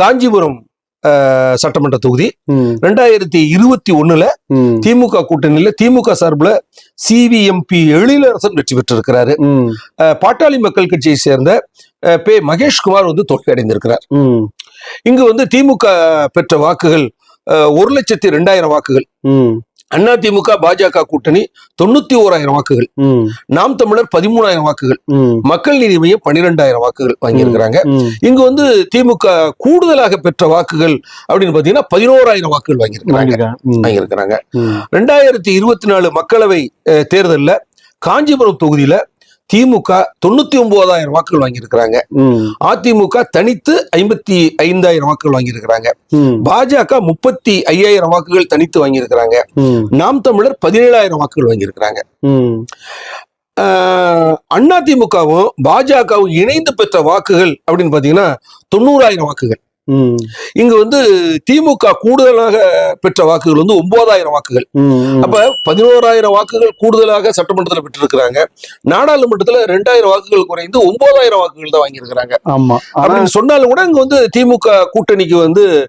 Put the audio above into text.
காஞ்சிபுரம் சட்டமன்ற தொகுதி. ரெண்டாயிரத்தி இருபத்தி ஒண்ணுல திமுக கூட்டணியில திமுக சார்பில் சிவிஎம்பி எழிலரசன் வெற்றி பெற்றிருக்கிறாரு. பாட்டாளி மக்கள் கட்சியை சேர்ந்த பே மகேஷ்குமார் வந்து தோல்வி அடைந்திருக்கிறார் இங்கு வந்து திமுக பெற்ற வாக்குகள் ஒரு லட்சத்தி ரெண்டாயிரம் வாக்குகள். அண்ணா திமுக பாஜக கூட்டணி தொண்ணூத்தி ஓராயிரம் வாக்குகள் நாம் தமிழர் பதிமூணாயிரம் வாக்குகள். மக்கள் நீதி மையம் பன்னிரெண்டாயிரம் வாக்குகள் வாங்கியிருக்கிறாங்க. இங்கு வந்து திமுக கூடுதலாக பெற்ற வாக்குகள் அப்படின்னு பாத்தீங்கன்னா பதினோராயிரம் வாக்குகள் வாங்கியிருக்கிறாங்க. வாங்கியிருக்கிறாங்க. ரெண்டாயிரத்தி இருபத்தி நாலு மக்களவை தேர்தல்ல காஞ்சிபுரம் தொகுதியில திமுக தொண்ணூத்தி ஒன்பதாயிரம் வாக்குகள் வாங்கியிருக்கிறாங்க. அதிமுக தனித்து ஐம்பத்தி ஐந்தாயிரம் வாக்குகள் வாங்கியிருக்கிறாங்க. பாஜக முப்பத்தி ஐயாயிரம் வாக்குகள் தனித்து வாங்கியிருக்கிறாங்க. நாம் தமிழர் பதினேழாயிரம் வாக்குகள் வாங்கியிருக்கிறாங்க. அதிமுகவும் பாஜகவும் இணைந்து பெற்ற வாக்குகள் அப்படின்னு பாத்தீங்கன்னா தொண்ணூறாயிரம் வாக்குகள். இங்க வந்து திமுக கூடுதலாக பெற்ற வாக்குகள் வந்து ஒன்பதாயிரம் வாக்குகள். அப்ப பதினோராயிரம் வாக்குகள் கூடுதலாக சட்டமன்றத்தில் பெற்றிருக்கிறாங்க. நாடாளுமன்றத்துல ரெண்டாயிரம் வாக்குகள் குறைந்து ஒன்பதாயிரம் வாக்குகள் தான் வாங்கியிருக்கிறாங்க. ஆமா. அப்படின்னு சொன்னாலும் கூட இங்க வந்து திமுக கூட்டணிக்கு வந்து